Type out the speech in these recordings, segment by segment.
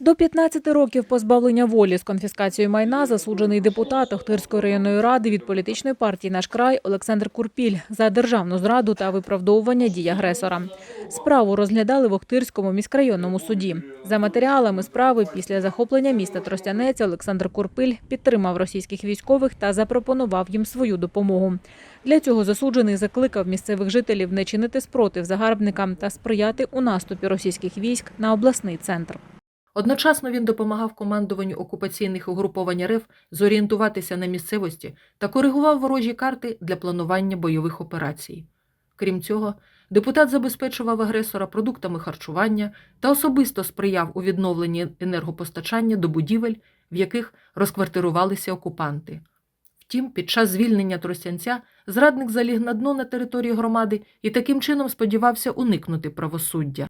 До 15 років позбавлення волі з конфіскацією майна засуджений депутат Охтирської районної ради від політичної партії «Наш край» Олександр Курпіль за державну зраду та виправдовування дій агресора. Справу розглядали в Охтирському міськрайонному суді. За матеріалами справи після захоплення міста Тростянець Олександр Курпиль підтримав російських військових та запропонував їм свою допомогу. Для цього засуджений закликав місцевих жителів не чинити спротив загарбникам та сприяти у наступі російських військ на обласний центр. Одночасно він допомагав командуванню окупаційних угруповань РФ зорієнтуватися на місцевості та коригував ворожі карти для планування бойових операцій. Крім цього, депутат забезпечував агресора продуктами харчування та особисто сприяв у відновленні енергопостачання до будівель, в яких розквартирувалися окупанти. Втім, під час звільнення Тростянця зрадник заліг на дно на території громади і таким чином сподівався уникнути правосуддя.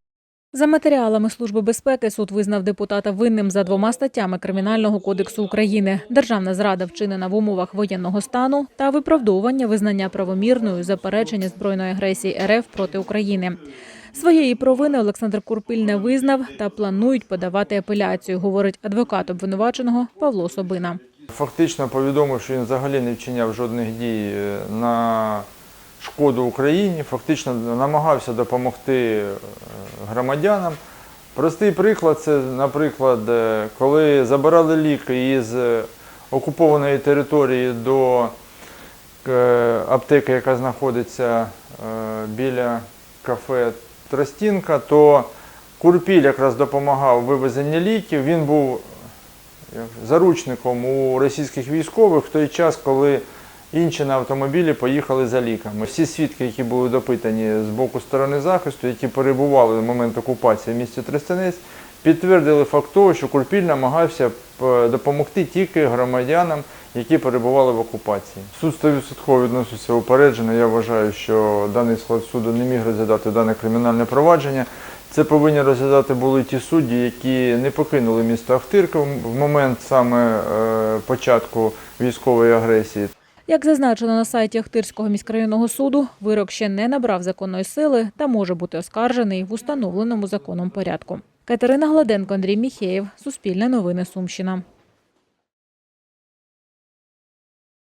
За матеріалами Служби безпеки суд визнав депутата винним за двома статтями Кримінального кодексу України: державна зрада вчинена в умовах воєнного стану та виправдовування визнання правомірною заперечення збройної агресії РФ проти України. Своєї провини Олександр Курпиль не визнав та планують подавати апеляцію, говорить адвокат обвинуваченого Павло Собина. Фактично повідомив, що він взагалі не вчиняв жодних дій е, на шкоду Україні, фактично намагався допомогти е, громадянам. Простий приклад це, наприклад, е, коли забирали ліки із е, окупованої території до аптеки, яка знаходиться біля кафе Тростінка, то Курпіль якраз допомагав в вивезенні ліків. Він був заручником у російських військових в той час, коли інші на автомобілі поїхали за ліками. Всі свідки, які були допитані з боку сторони захисту, які перебували в момент окупації в місті Тростянець, підтвердили факт того, що Курпіль намагався допомогти тільки громадянам, які перебували в окупації. Суд 100% відноситься упереджено. Я вважаю, що даний склад суду не міг розглядати дане кримінальне провадження. Це повинні розглядати були ті судді, які не покинули місто Ахтирка в момент саме е, початку військової агресії. Як зазначено на сайті Ахтирського міськрайонного суду, вирок ще не набрав законної сили та може бути оскаржений в установленому законом порядку. Катерина Гладенко, Андрій Міхеєв, Суспільне новини Сумщина.